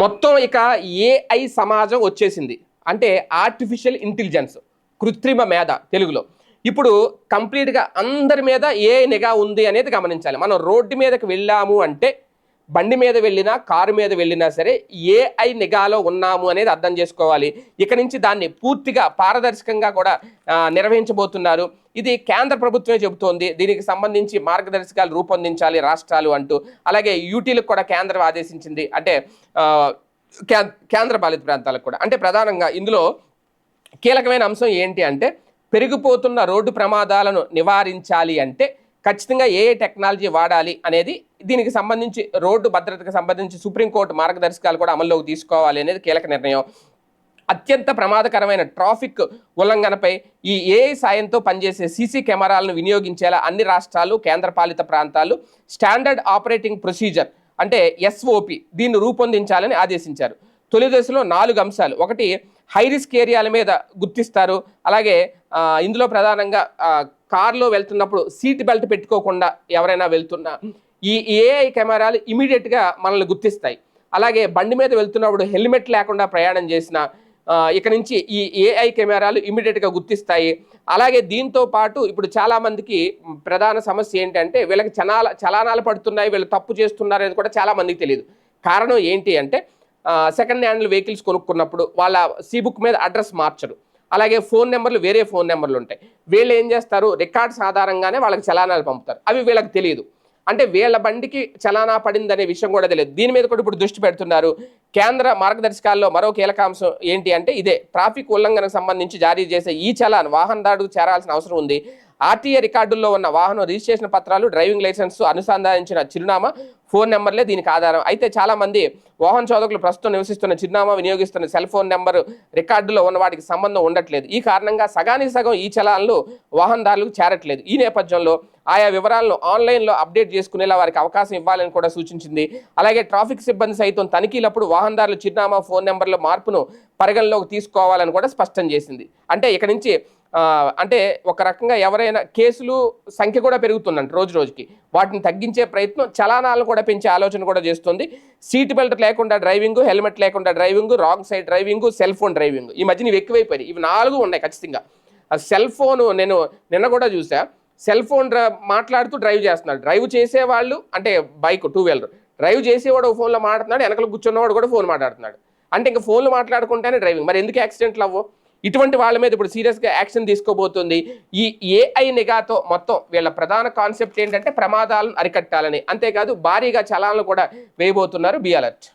మొత్తం ఇక ఏఐ సమాజం వచ్చేసింది. అంటే ఆర్టిఫిషియల్ ఇంటెలిజెన్స్ కృత్రిమ మేధ తెలుగులో. ఇప్పుడు కంప్లీట్గా అందరి మీద ఏ నిఘా ఉంది అనేది గమనించాలి. మనం రోడ్డు మీదకి వెళ్ళాము అంటే బండి మీద వెళ్ళినా కారు మీద వెళ్ళినా సరే ఏఐ నిఘాలో ఉన్నాము అనేది అర్థం చేసుకోవాలి. ఇక నుంచి దాన్ని పూర్తిగా పారదర్శకంగా కూడా నిర్వహించబోతున్నారు. ఇది కేంద్ర ప్రభుత్వమే చెబుతోంది. దీనికి సంబంధించి మార్గదర్శకాలు రూపొందించాలి రాష్ట్రాలు అంటూ. అలాగే యూటీలకు కూడా కేంద్రం ఆదేశించింది. అంటే కే- కేంద్ర పాలిత ప్రాంతాలకు కూడా. అంటే ప్రధానంగా ఇందులో కీలకమైన అంశం ఏంటి అంటే పెరిగిపోతున్న రోడ్డు ప్రమాదాలను నివారించాలి అంటే ఖచ్చితంగా ఏ ఏ టెక్నాలజీ వాడాలి అనేది దీనికి సంబంధించి రోడ్డు భద్రతకు సంబంధించి సుప్రీంకోర్టు మార్గదర్శకాలు కూడా అమల్లోకి తీసుకోవాలి అనేది కీలక నిర్ణయం. అత్యంత ప్రమాదకరమైన ట్రాఫిక్ ఉల్లంఘనపై ఈ ఏఐ సాయంతో పనిచేసే సీసీ కెమెరాలను వినియోగించేలా అన్ని రాష్ట్రాలు కేంద్రపాలిత ప్రాంతాలు స్టాండర్డ్ ఆపరేటింగ్ ప్రొసీజర్ అంటే ఎస్ఓపి దీన్ని రూపొందించాలని ఆదేశించారు. తొలి దశలో నాలుగు అంశాలు. ఒకటి హై రిస్క్ ఏరియాల మీద గుర్తిస్తారు. అలాగే ఇందులో ప్రధానంగా కారులో కార్లో వెళ్తున్నప్పుడు సీట్ బెల్ట్ పెట్టుకోకుండా ఎవరైనా వెళ్తున్నా ఈ ఏఐ కెమెరాలు ఇమీడియట్గా మనల్ని గుర్తిస్తాయి. అలాగే బండి మీద వెళ్తున్నప్పుడు హెల్మెట్ లేకుండా ప్రయాణం చేసిన ఇక నుంచి ఈ ఏఐ కెమెరాలు ఇమీడియట్గా గుర్తిస్తాయి. అలాగే దీంతో పాటు ఇప్పుడు చాలామందికి ప్రధాన సమస్య ఏంటంటే వీళ్ళకి చనాల చలానాలు పడుతున్నాయి వీళ్ళు తప్పు చేస్తున్నారు అనేది కూడా చాలా మందికి తెలియదు కారణం ఏంటి అంటే సెకండ్ హ్యాండ్ వెహికల్స్ కొనుక్కున్నప్పుడు వాళ్ళ సీ బుక్ మీద అడ్రస్ మార్చరు. అలాగే ఫోన్ నెంబర్లు వేరే ఫోన్ నెంబర్లు ఉంటాయి. వీళ్ళు ఏం చేస్తారు? రికార్డ్స్ ఆధారంగానే వాళ్ళకి చలానాలు పంపుతారు. అవి వీళ్ళకి తెలియదు అంటే వీళ్ళ బండికి చలానా పడింది అనే విషయం కూడా తెలియదు దీని మీద కూడా ఇప్పుడు దృష్టి పెడుతున్నారు. కేంద్ర మార్గదర్శకాల్లో మరో కీలక అంశం ఏంటి అంటే ఇదే ట్రాఫిక్ ఉల్లంఘనకు సంబంధించి జారీ చేసే ఈ చలాన్ వాహనదారుడు చేరాల్సిన అవసరం ఉంది. ఆర్టీఏ రికార్డుల్లో ఉన్న వాహనం రిజిస్ట్రేషన్ పత్రాలు డ్రైవింగ్ లైసెన్స్ అనుసంధానించిన చిరునామా ఫోన్ నెంబర్లే దీనికి ఆధారం. అయితే చాలామంది వాహన చోదకులు ప్రస్తుతం నివసిస్తున్న చిరునామా వినియోగిస్తున్న సెల్ ఫోన్ నెంబర్ రికార్డులో ఉన్న వాటికి సంబంధం ఉండట్లేదు. ఈ కారణంగా సగానికి సగం ఈ చలాన్లు వాహనదారులకు చేరట్లేదు. ఈ నేపథ్యంలో ఆయా వివరాలను ఆన్లైన్లో అప్డేట్ చేసుకునేలా వారికి అవకాశం ఇవ్వాలని కూడా సూచించింది. అలాగే ట్రాఫిక్ సిబ్బంది సైతం తనిఖీలప్పుడు వాహనదారుల చిరునామా ఫోన్ నెంబర్ల మార్పును పరిగణలోకి తీసుకోవాలని కూడా స్పష్టం చేసింది. అంటే ఇక నుంచి అంటే ఒక రకంగా ఎవరైనా కేసులు సంఖ్య కూడా పెరుగుతుందంట రోజు రోజుకి. వాటిని తగ్గించే ప్రయత్నం చలానాలను కూడా పెంచే ఆలోచన కూడా చేస్తుంది. సీట్ బెల్ట్ లేకుండా డ్రైవింగ్ హెల్మెట్ లేకుండా driving wrong side driving cell phone driving. ఈ మధ్యన ఇవి ఇవి నాలుగు ఉన్నాయి ఖచ్చితంగా. ఆ సెల్ ఫోన్ నేను నిన్న కూడా చూసా. సెల్ ఫోన్ డ్ర మాట్లాడుతూ డ్రైవ్ చేస్తున్నాడు. డ్రైవ్ చేసేవాళ్ళు అంటే బైక్ టూ వీలర్. డ్రైవ్ చేసేవాడు ఫోన్లో మాట్లాడుతున్నాడు వెనకలు కూర్చున్నవాడు కూడా ఫోన్ మాట్లాడుతున్నాడు. అంటే ఇంకా ఫోన్లు మాట్లాడుకుంటేనే డ్రైవింగ్. మరి ఎందుకు యాక్సిడెంట్లు అవ్వవు ఇటువంటి వాళ్ళ మీద ఇప్పుడు సీరియస్గా యాక్షన్ తీసుకోబోతుంది. ఈ ఏఐ నిఘాతో మొత్తం వీళ్ళ ప్రధాన కాన్సెప్ట్ ఏంటంటే ప్రమాదాలను అరికట్టాలని. అంతేకాదు భారీగా చలాలను కూడా వేయబోతున్నారు. Be alert.